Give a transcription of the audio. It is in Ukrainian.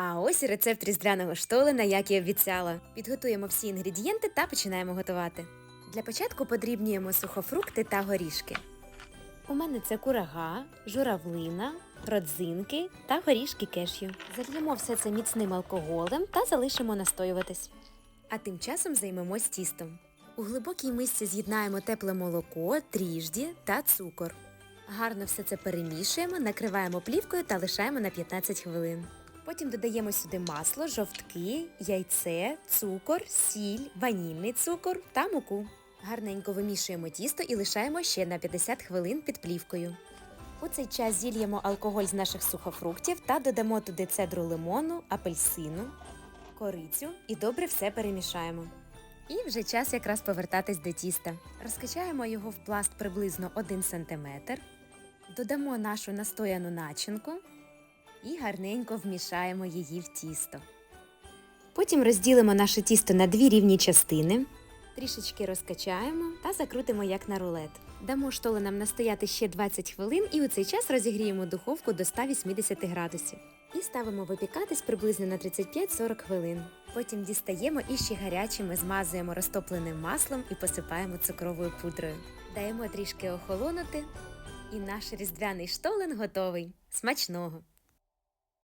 А ось рецепт різдвяного штолена, як і обіцяла. Підготуємо всі інгредієнти та починаємо готувати. Для початку подрібнюємо сухофрукти та горішки. У мене це курага, журавлина, родзинки та горішки кешю. Зальємо все це міцним алкоголем та залишимо настоюватись. А тим часом займемось тістом. У глибокій мисці з'єднаємо тепле молоко, дріжджі та цукор. Гарно все це перемішуємо, накриваємо плівкою та лишаємо на 15 хвилин. Потім додаємо сюди масло, жовтки, яйце, цукор, сіль, ванільний цукор та муку. Гарненько вимішуємо тісто і лишаємо ще на 50 хвилин під плівкою. У цей час зільємо алкоголь з наших сухофруктів та додамо туди цедру лимону, апельсину, корицю і добре все перемішаємо. І вже час якраз повертатись до тіста. Розкачаємо його в пласт приблизно 1 см, додамо нашу настояну начинку і гарненько вмішаємо її в тісто. Потім розділимо наше тісто на дві рівні частини, трішечки розкачаємо та закрутимо як на рулет. Дамо штоленам настояти ще 20 хвилин і у цей час розігріємо духовку до 180 градусів. І ставимо випікатись приблизно на 35-40 хвилин. Потім дістаємо і ще гарячими змазуємо розтопленим маслом і посипаємо цукровою пудрою. Даємо трішки охолонути, і наш різдвяний штолен готовий. Смачного!